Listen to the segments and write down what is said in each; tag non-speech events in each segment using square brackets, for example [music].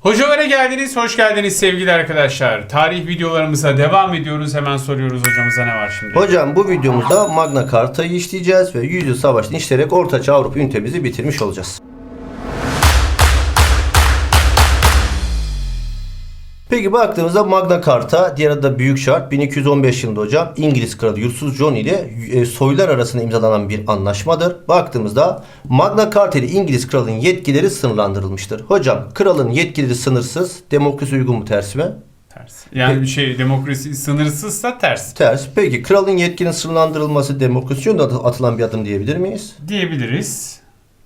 Hocalara geldiniz, hoş geldiniz sevgili arkadaşlar. Tarih videolarımıza devam ediyoruz. Hemen soruyoruz hocamıza ne var şimdi? Hocam bu videomuzda Magna Carta'yı işleyeceğiz ve Yüzyıl Savaşı'nı işleyerek Ortaçağ Avrupa ünitemizi bitirmiş olacağız. Peki baktığımızda Magna Carta, diğer adı da Büyük Şart, 1215 yılında hocam İngiliz Kralı Yursuz John ile e, soylar arasında imzalanan bir anlaşmadır. Baktığımızda Magna Carta ile İngiliz Kralı'nın yetkileri sınırlandırılmıştır. Hocam kralın yetkileri sınırsız, demokrasi uygun mu ters mi? Ters. Yani bir şey demokrasi sınırsızsa ters Ters. Peki kralın yetkinin sınırlandırılması demokrasi yönünde at- atılan bir adım diyebilir miyiz? diyebiliriz.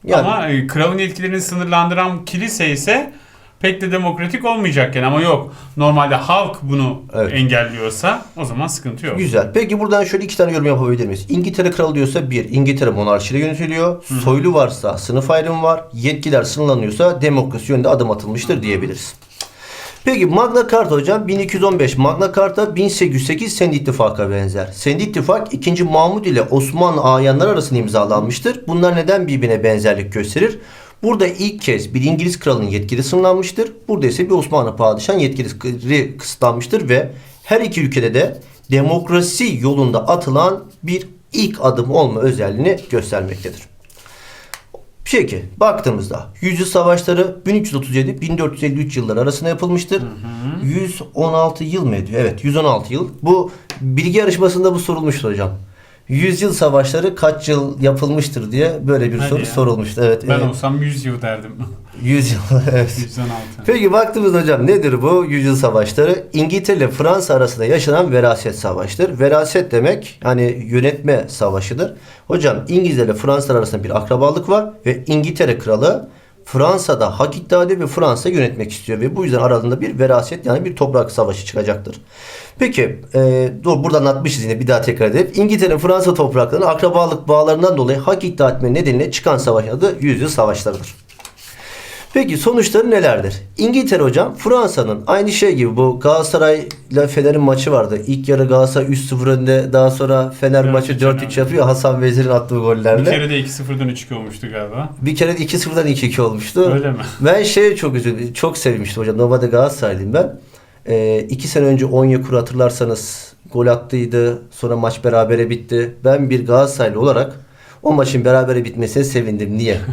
Yani Ama e, kralın yetkilerini sınırlandıran kilise ise pek de demokratik olmayacakken ama yok. Normalde halk bunu Evet. engelliyorsa o zaman sıkıntı yok. güzel. Peki buradan şöyle iki tane yorum yapabilir miyiz? İngiltere kralı diyorsa bir, İngiltere monarşiyle yönetiliyor. Soylu varsa sınıf ayrımı var. Yetkiler sınırlanıyorsa demokrasi yönünde adım atılmıştır diyebiliriz. Peki Magna Carta hocam 1215 Magna Carta 1808 Sendi İttifak'a benzer. Sendi İttifak 2. Mahmud ile Osmanlı ayanlar arasında imzalanmıştır. Bunlar neden birbirine benzerlik gösterir? Burada ilk kez bir İngiliz kralının yetkili sınırlanmıştır. Burada ise bir Osmanlı padişahının yetkili kısıtlanmıştır ve her iki ülkede de demokrasi yolunda atılan bir ilk adım olma özelliğini göstermektedir. Peki baktığımızda Yüzyıl Savaşları 1337-1453 yılları arasında yapılmıştır. 116 yıl mı ediyor? Evet 116 yıl. Bu bilgi yarışmasında bu sorulmuştu hocam. Yüzyıl Savaşları kaç yıl yapılmıştır diye böyle bir Hadi soru ya. sorulmuştu. Evet. Ben e, olsam 100 yıl derdim. [laughs] 100 yıl. evet. 116. Peki baktığımızda hocam nedir bu yüzyıl savaşları? İngiltere ile Fransa arasında yaşanan veraset savaştır. Veraset demek hani yönetme savaşıdır. Hocam İngilizler ile Fransızlar arasında bir akrabalık var ve İngiltere kralı Fransa'da hak iddia ediyor ve Fransa yönetmek istiyor ve bu yüzden aralarında bir veraset yani bir toprak savaşı çıkacaktır. Peki e, dur burada anlatmışız yine bir daha tekrar edelim. İngiltere'nin Fransa topraklarının akrabalık bağlarından dolayı hak iddia etme nedeniyle çıkan savaş adı yüzyıl savaşlarıdır. Peki sonuçları nelerdir? İngiltere hocam Fransa'nın aynı şey gibi bu Galatasaray ile Fener'in maçı vardı. İlk yarı Galatasaray 3-0 önde daha sonra Fener 4-3 maçı 4-3 yapıyor Hasan Vezir'in attığı Bir gollerle. kere de 2-0'dan 3-2 olmuştu galiba. Bir kere de 2-0'dan 2-2 olmuştu. Öyle mi? [laughs] Ben şeye çok üzüldüm. Çok sevmiştim hocam. Normalde Galatasaraylıyım ben. Ee, iki sene önce Onyekuru hatırlarsanız gol attıydı. Sonra maç berabere bitti. Ben bir Galatasaraylı olarak o maçın berabere bitmesine sevindim. Niye? [laughs]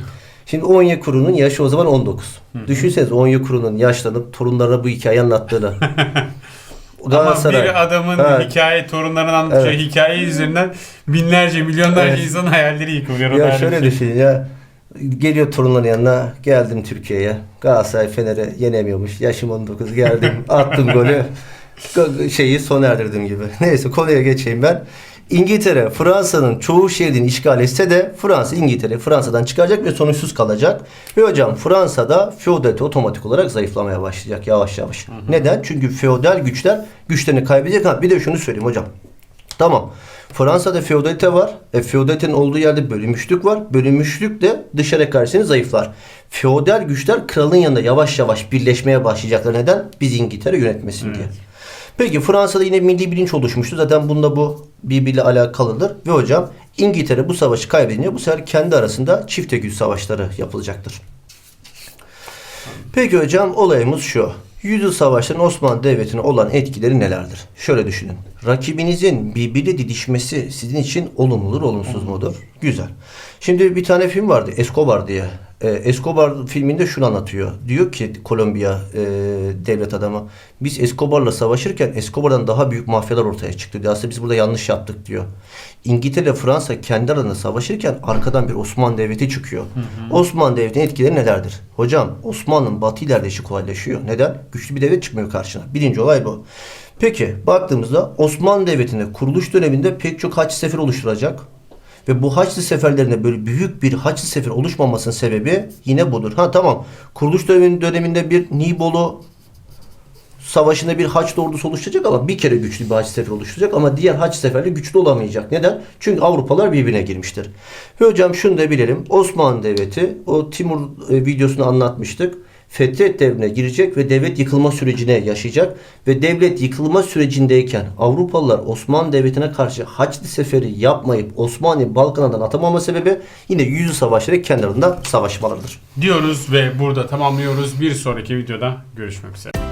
Şimdi Onyekuru'nun yaşı o zaman 19. Düşünsenize Onyekuru'nun yaşlanıp torunlarına bu hikayeyi anlattığını. [laughs] Ama bir adamın Evet. hikaye torunlarının anlatacağı Evet. hikaye üzerinden binlerce, milyonlarca Evet. insanın hayalleri yıkılıyor. Ya şöyle şey. düşünün ya. Geliyor torunların yanına. Geldim Türkiye'ye. Galatasaray Fener'e yenemiyormuş. Yaşım 19 geldim. attım golü. [laughs] Şeyi sona erdirdim gibi. Neyse konuya geçeyim ben. İngiltere Fransa'nın çoğu şehrini işgal etse de Fransa İngiltere Fransa'dan çıkacak ve sonuçsuz kalacak. Ve hocam Fransa'da feodalite otomatik olarak zayıflamaya başlayacak yavaş yavaş. Neden? Çünkü feodal güçler güçlerini kaybedecek. Ha, bir de şunu söyleyeyim hocam. Tamam. Fransa'da feodalite var. E, feodalitenin olduğu yerde bölünmüşlük var. Bölünmüşlük de dışarı karşısında zayıflar. Feodal güçler kralın yanında yavaş yavaş birleşmeye başlayacaklar. Neden? Biz İngiltere yönetmesin diye. Peki Fransa'da yine milli bilinç oluşmuştu. Zaten bunda bu birbiriyle alakalıdır. Ve hocam İngiltere bu savaşı kaybedince bu sefer kendi arasında çifte güç savaşları yapılacaktır. Peki hocam olayımız şu. Yüzyıl savaşlarının Osmanlı Devleti'ne olan etkileri nelerdir? Şöyle düşünün. Rakibinizin birbiriyle didişmesi sizin için olumludur, olumsuz mudur? Güzel. Şimdi bir tane film vardı Escobar diye. Ee, Escobar filminde şunu anlatıyor. Diyor ki Kolombiya e, devlet adamı biz Escobar'la savaşırken Escobar'dan daha büyük mafyalar ortaya çıktı diyor. Aslında biz burada yanlış yaptık diyor. İngiltere Fransa kendi aralarında savaşırken arkadan bir Osmanlı Devleti çıkıyor. Osmanlı Devleti'nin etkileri nelerdir? Hocam Osmanlı'nın batı ilerleyişi kolaylaşıyor. Neden? Güçlü bir devlet çıkmıyor karşına. Birinci olay bu. Peki baktığımızda Osmanlı Devleti'nde kuruluş döneminde pek çok haç sefer oluşturacak. Ve bu Haçlı seferlerinde böyle büyük bir Haçlı sefer oluşmamasının sebebi yine budur. Ha tamam kuruluş döneminde, bir Nibolu savaşında bir haç ordusu oluşturacak ama bir kere güçlü bir haç seferi oluşturacak ama diğer haç seferleri güçlü olamayacak. Neden? Çünkü Avrupalar birbirine girmiştir. Hocam şunu da bilelim. Osmanlı Devleti o Timur e, videosunu anlatmıştık. Fetret devrine girecek ve devlet yıkılma sürecine yaşayacak ve devlet yıkılma sürecindeyken Avrupalılar Osmanlı Devleti'ne karşı Haçlı Seferi yapmayıp Osmanlı'yı Balkanlardan atamama sebebi yine yüzü savaşları kendi arasında savaşmalarıdır. Diyoruz ve burada tamamlıyoruz. Bir sonraki videoda görüşmek üzere.